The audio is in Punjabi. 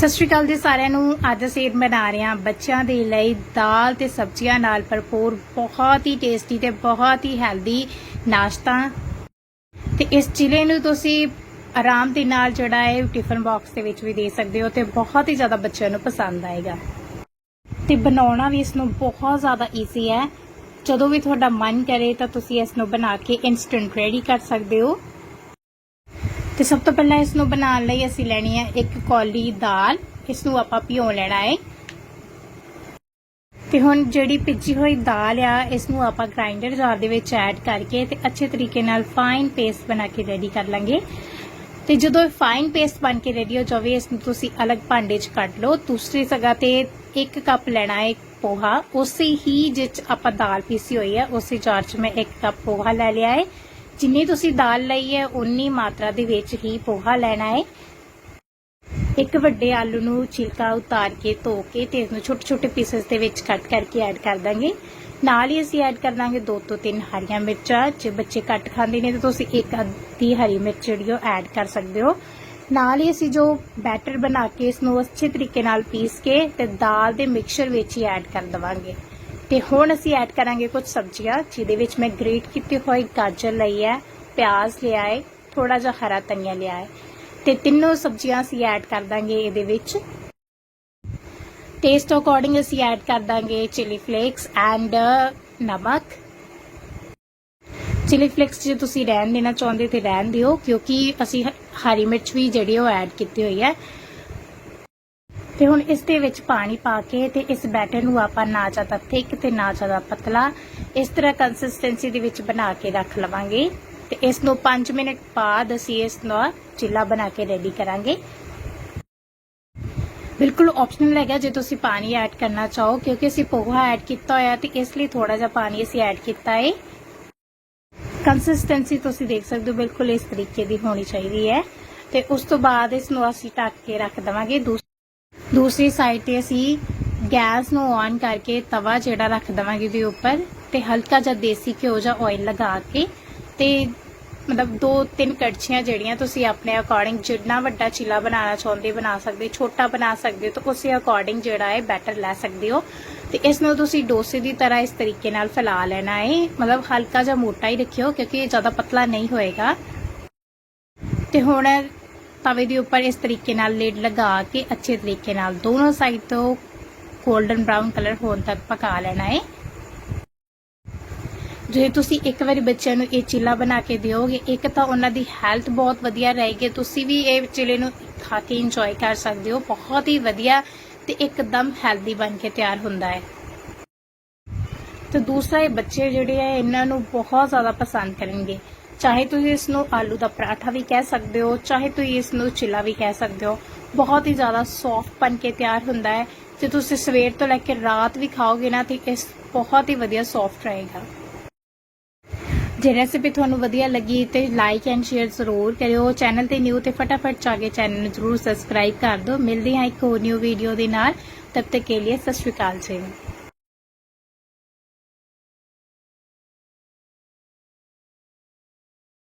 ਸਤਿ ਸ਼੍ਰੀ ਅਕਾਲ ਜੀ ਸਾਰਿਆਂ ਨੂੰ। ਅੱਜ ਅਸੀਂ ਬਣਾ ਰਹੇ ਹਾਂ ਬੱਚਿਆਂ ਦੇ ਲਈ ਦਾਲ ਤੇ ਸਬਜ਼ੀਆਂ ਨਾਲ ਭਰਪੂਰ, ਬਹੁਤ ਹੀ ਟੇਸਟੀ ਤੇ ਬਹੁਤ ਹੀ ਹੈਲਦੀ ਨਾਸ਼ਤਾ। ਤੇ ਇਸ ਚਿਲੇ ਨੂੰ ਤੁਸੀਂ ਆਰਾਮ ਦੇ ਨਾਲ ਜਿਹੜਾ ਹੈ ਟਿਫਨ ਬਾਕਸ ਦੇ ਵਿੱਚ ਵੀ ਦੇ ਸਕਦੇ ਹੋ ਤੇ ਬਹੁਤ ਹੀ ਜ਼ਿਆਦਾ ਬੱਚਿਆਂ ਨੂੰ ਪਸੰਦ ਆਏਗਾ। ਤੇ ਬਣਾਉਣਾ ਵੀ ਇਸ ਨੂੰ ਬਹੁਤ ਜ਼ਿਆਦਾ ਈਜ਼ੀ ਹੈ। ਜਦੋਂ ਵੀ ਤੁਹਾਡਾ ਮਨ ਕਰੇ ਤਾਂ ਤੁਸੀਂ ਇਸ ਨੂੰ ਬਣਾ ਕੇ ਇਨਸਟੈਂਟ ਰੈਡੀ ਕਰ ਸਕਦੇ ਹੋ। ਤੇ ਸਭ ਤੋਂ ਪਹਿਲਾਂ ਇਸ ਨੂੰ ਬਣਾਉਣ ਲਈ ਅਸੀਂ ਲੈਣੀ ਹੈ ਇੱਕ ਕੌਲੀ ਦਾਲ। ਇਸ ਨੂੰ ਆਪਾਂ ਭਿਓ ਲੈਣਾ ਹੈ। ਤੇ ਹੁਣ ਜਿਹੜੀ ਭਿੱਜੀ ਹੋਈ ਦਾਲ ਆ ਇਸ ਨੂੰ ਆਪਾਂ ਗ੍ਰਾਈਂਡਰ ਜਾਰ ਦੇ ਵਿੱਚ ਐਡ ਕਰਕੇ ਤੇ ਅੱਛੇ ਤਰੀਕੇ ਨਾਲ ਫਾਈਨ ਪੇਸਟ ਬਣਾ ਕੇ ਰੈਡੀ ਕਰ ਲਾਂਗੇ। ਤੇ ਜਦੋਂ ਫਾਈਨ ਪੇਸਟ ਬਣ ਕੇ ਰੈਡੀ ਹੋ ਜਾਵੇ ਇਸ ਨੂੰ ਤੁਸੀਂ ਅਲੱਗ ਭਾਂਡੇ 'ਚ ਕੱਢ ਲਓ। ਦੂਸਰੀ ਜਗ੍ਹਾ ਤੇ 1 ਕੱਪ ਲੈਣਾ ਹੈ ਪੋਹਾ। ਉਸੇ ਹੀ ਜਿਸ ਆਪਾਂ ਦਾਲ ਪੀਸੀ ਹੋਈ ਹੈ, ਉਸੇ ਜਾਰ 'ਚ ਮੈਂ 1 ਕੱਪ ਪੋਹਾ ਲੈ ਲਿਆ ਹੈ। ਜਿੰਨੀ ਤੁਸੀਂ ਦਾਲ ਲਈ ਹੈ ਉਨੀ ਮਾਤਰਾ ਦੇ ਵਿੱਚ ਹੀ ਪੋਹਾ ਲੈਣਾ ਹੈ। ਇੱਕ ਵੱਡੇ ਆਲੂ ਨੂੰ ਛਿਲਕਾ ਉਤਾਰ ਕੇ ਧੋ ਕੇ ਤੇ ਇਸ ਨੂੰ ਛੋਟੇ ਛੋਟੇ ਪੀਸਸ ਦੇ ਵਿੱਚ ਕੱਟ ਕਰਕੇ ਐਡ ਕਰ ਦਾਂਗੇ। ਨਾਲ ਹੀ ਅਸੀਂ ਐਡ ਕਰ ਦਾਂਗੇ ਦੋ ਤੋਂ ਤਿੰਨ ਹਰੀਆਂ ਮਿਰਚਾਂ। ਜੇ ਬੱਚੇ ਕੱਟ ਖਾਂਦੇ ਨੇ ਤਾਂ ਤੁਸੀਂ ਇੱਕ ਅੱਧੀ ਹਰੀ ਮਿਰਚ ਜਿਹੜੀ ਉਹ ਐਡ ਕਰ ਸਕਦੇ ਹੋ। ਨਾਲ ਹੀ ਅਸੀਂ ਜੋ ਬੈਟਰ ਬਣਾ ਕੇ ਇਸ ਨੂੰ ਅੱਛੇ ਤਰੀਕੇ ਨਾਲ ਪੀਸ ਕੇ ਤੇ ਦਾਲ ਦੇ ਮਿਕਸਚਰ ਵਿੱਚ ਹੀ ਐਡ ਕਰ ਦਵਾਂਗੇ। ਤੇ ਹੁਣ ਅਸੀਂ ਐਡ ਕਰਾਂਗੇ ਕੁਝ ਸਬਜ਼ੀਆਂ, ਜਿਹਦੇ ਵਿੱਚ ਮੈਂ ਗ੍ਰੇਟ ਕੀਤੇ ਹੋਏ ਗਾਜਰ ਲਈ ਹੈ, ਪਿਆਜ਼ ਲਿਆ ਹੈ ਥੋੜਾ ਜਿਹਾ ਹਰਾ ਧਨੀਆ ਲਿਆ ਹੈ। ਤੇ ਤਿੰਨੋਂ ਸਬਜ਼ੀਆਂ ਅਸੀਂ ਐਡ ਕਰ ਦਾਂਗੇ ਇਹਦੇ ਵਿੱਚ। ਟੇਸਟ ਅਕੋਰਡਿੰਗ ਅਸੀਂ ਐਡ ਕਰ ਦਾਂਗੇ ਚਿਲੀ ਫਲੇਕਸ ਐਂਡ ਨਮਕ। ਚਿਲੀ ਫਲੇਕਸ ਜੇ ਤੁਸੀਂ ਰਹਿਣ ਦੇਣਾ ਚਾਹੁੰਦੇ ਤੇ ਰਹਿਣ ਦਿਓ, ਕਿਉਂਕਿ ਅਸੀਂ ਹਰੀ ਮਿਰਚ ਵੀ ਜਿਹੜੀ ਉਹ ਐਡ ਕੀਤੀ ਹੋਈ ਹੈ। ਤੇ ਹੁਣ ਇਸ ਦੇ ਵਿੱਚ ਪਾਣੀ ਪਾ ਕੇ ਤੇ ਇਸ ਬੈਟਰ ਨੂੰ ਆਪਾਂ ਨਾ ਜ਼ਿਆਦਾ ਥਿਕ ਤੇ ਨਾ ਜ਼ਿਆਦਾ ਪਤਲਾ ਇਸ ਤਰ੍ਹਾਂ ਕੰਸਿਸਟੈਂਸੀ ਦੇ ਵਿੱਚ ਬਣਾ ਕੇ ਰੱਖ ਲਵਾਂਗੇ ਤੇ ਇਸ ਨੂੰ 5 ਮਿੰਟ ਬਾਅਦ ਅਸੀਂ ਇਸ ਨੂੰ ਚਿੱਲਾ ਬਣਾ ਕੇ ਰੈਡੀ ਕਰਾਂਗੇ। ਬਿਲਕੁਲ ਆਪਸ਼ਨਲ ਹੈਗਾ ਜੇ ਤੁਸੀਂ ਪਾਣੀ ਐਡ ਕਰਨਾ ਚਾਹੋ ਕਿਉਂਕਿ ਅਸੀਂ ਪੋਹਾ ਐਡ ਕੀਤਾ ਹੋਇਆ ਤੇ ਇਸ ਲਈ ਥੋੜਾ ਜਿਹਾ ਪਾਣੀ ਅਸੀਂ ਐਡ ਕੀਤਾ ਹੈ ਕੰਸਿਸਟੈਂਸੀ ਤੁਸੀਂ ਦੇਖ ਸਕਦੇ ਹੋ ਬਿਲਕੁਲ ਇਸ ਤਰੀਕੇ ਦੀ ਹੋਣੀ ਚਾਹੀਦੀ ਹੈ ਤੇ ਉਸ ਤੋਂ ਬਾਅਦ ਇਸ ਨੂੰ ਅਸੀਂ ਢੱਕ ਕੇ ਰੱਖ ਦਵਾਂਗੇ ਦੂਸ- ਦੂਸਰੀ ਸਾਈਡ ਤੇ ਅਸੀਂ ਗੈਸ ਨੂੰ ਔਨ ਕਰਕੇ ਤਵਾ ਜਿਹੜਾ ਰੱਖ ਦਵਾਂਗੇ ਉਹਦੇ ਉੱਪਰ ਤੇ ਹਲਕਾ ਜਿਹਾ ਦੇਸੀ ਘਿਓ ਜਾਂ ਆਇਲ ਲਗਾ ਕੇ ਤੇ ਮਤਲਬ ਦੋ ਤਿੰਨ ਕੜਛੀਆਂ ਜਿਹੜੀਆਂ ਤੁਸੀਂ ਆਪਣੇ ਅਕੋਰਡਿੰਗ ਜਿੰਨਾ ਵੱਡਾ ਚਿੱਲਾ ਬਣਾਉਣਾ ਚਾਹੁੰਦੇ ਬਣਾ ਸਕਦੇ, ਛੋਟਾ ਬਣਾ ਸਕਦੇ ਹੋ, ਤਾਂ ਉਸੇ ਅਕੋਰਡਿੰਗ ਜਿਹੜਾ ਹੈ ਬੈਟਰ ਲੈ ਸਕਦੇ ਹੋ। ਤੇ ਇਸ ਨੂੰ ਤੁਸੀਂ ਡੋਸੇ ਦੀ ਤਰ੍ਹਾਂ ਇਸ ਤਰੀਕੇ ਨਾਲ ਫੈਲਾ ਲੈਣਾ ਹੈ। ਮਤਲਬ ਹਲਕਾ ਜਿਹਾ ਮੋਟਾ ਹੀ ਰੱਖਿਓ ਕਿਉਂਕਿ ਇਹ ਜ਼ਿਆਦਾ ਪਤਲਾ ਨਹੀਂ ਹੋਏਗਾ। ਤੇ ਹੁਣ ਤਵੇ ਦੇ ਉੱਪਰ ਇਸ ਤਰੀਕੇ ਨਾਲ ਲਿਡ ਲਗਾ ਕੇ ਅੱਛੇ ਤਰੀਕੇ ਨਾਲ ਦੋਨੋਂ ਸਾਈਡ ਤੋਂ 골ਡਨ ਬ੍ਰਾਊਨ ਕਲਰ ਹੋਣ ਤੱਕ ਪਕਾ ਲੈਣਾ ਹੈ ਜੇ ਤੁਸੀਂ ਇੱਕ ਵਾਰੀ ਬੱਚਿਆਂ ਨੂੰ ਇਹ ਚਿੱਲਾ ਬਣਾ ਕੇ ਦਿਓਗੇ, ਇੱਕ ਤਾਂ ਉਹਨਾਂ ਦੀ ਹੈਲਥ ਬਹੁਤ ਵਧੀਆ ਰਹੇਗੀ, ਤੁਸੀਂ ਵੀ ਇਹ ਚਿੱਲੇ ਨੂੰ ਖਾ ਕੇ ਇੰਜੋਏ ਕਰ ਸਕਦੇ ਹੋ, ਬਹੁਤ ਹੀ ਵਧੀਆ ਤੇ ਇੱਕਦਮ ਹੈਲਦੀ ਬਣ ਕੇ ਤਿਆਰ ਹੁੰਦਾ ਹੈ ਤੇ ਦੂਸਰਾ, ਇਹ ਬੱਚੇ ਜਿਹੜੇ ਆ, ਇਹਨਾਂ ਨੂੰ ਬਹੁਤ ਜ਼ਿਆਦਾ ਪਸੰਦ ਕਰਨਗੇ। ਚਾਹੇ ਤੁਸੀਂ ਇਸ ਨੂੰ ਆਲੂ ਦਾ ਪਰਾਠਾ ਵੀ ਕਹਿ ਸਕਦੇ ਹੋ, ਚਾਹੇ ਤੁਸੀਂ ਇਸ ਨੂੰ ਚਿੱਲਾ ਵੀ ਕਹਿ ਸਕਦੇ ਹੋ, ਬਹੁਤ ਹੀ ਜ਼ਿਆਦਾ ਸੌਫਟ ਬਣ ਕੇ ਤਿਆਰ ਹੁੰਦਾ ਹੈ। ਜੇ ਤੁਸੀਂ ਸਵੇਰ ਤੋਂ ਲੈ ਕੇ ਰਾਤ ਵੀ ਖਾਓਗੇ ਨਾ, ਤੇ ਇਸ ਬਹੁਤ ਹੀ ਵਧੀਆ ਸੌਫਟ ਰਹੇਗਾ। ਜੇ ਰੈਸਿਪੀ ਤੁਹਾਨੂੰ ਵਧੀਆ ਲੱਗੀ ਤੇ ਲਾਈਕ ਐਂਡ ਸ਼ੇਅਰ ਜ਼ਰੂਰ ਕਰਿਓ। ਚੈਨਲ ਤੇ ਨਿਊ ਤੇ ਫਟਾਫਟ ਜਾ ਕੇ ਚੈਨਲ ਨੂੰ ਜ਼ਰੂਰ ਸਬਸਕ੍ਰਾਈਬ ਕਰ ਦਿਓ। ਮਿਲਦੇ ਹਾਂ ਇੱਕ ਹੋਰ ਨਿਊ ਵੀਡੀਓ ਦੇ ਨਾਲ। ਤਬ ਤੱਕ ਕੇ ਲਈ ਸਤਿ ਸ਼੍ਰੀ ਅਕਾਲ ਜੀ।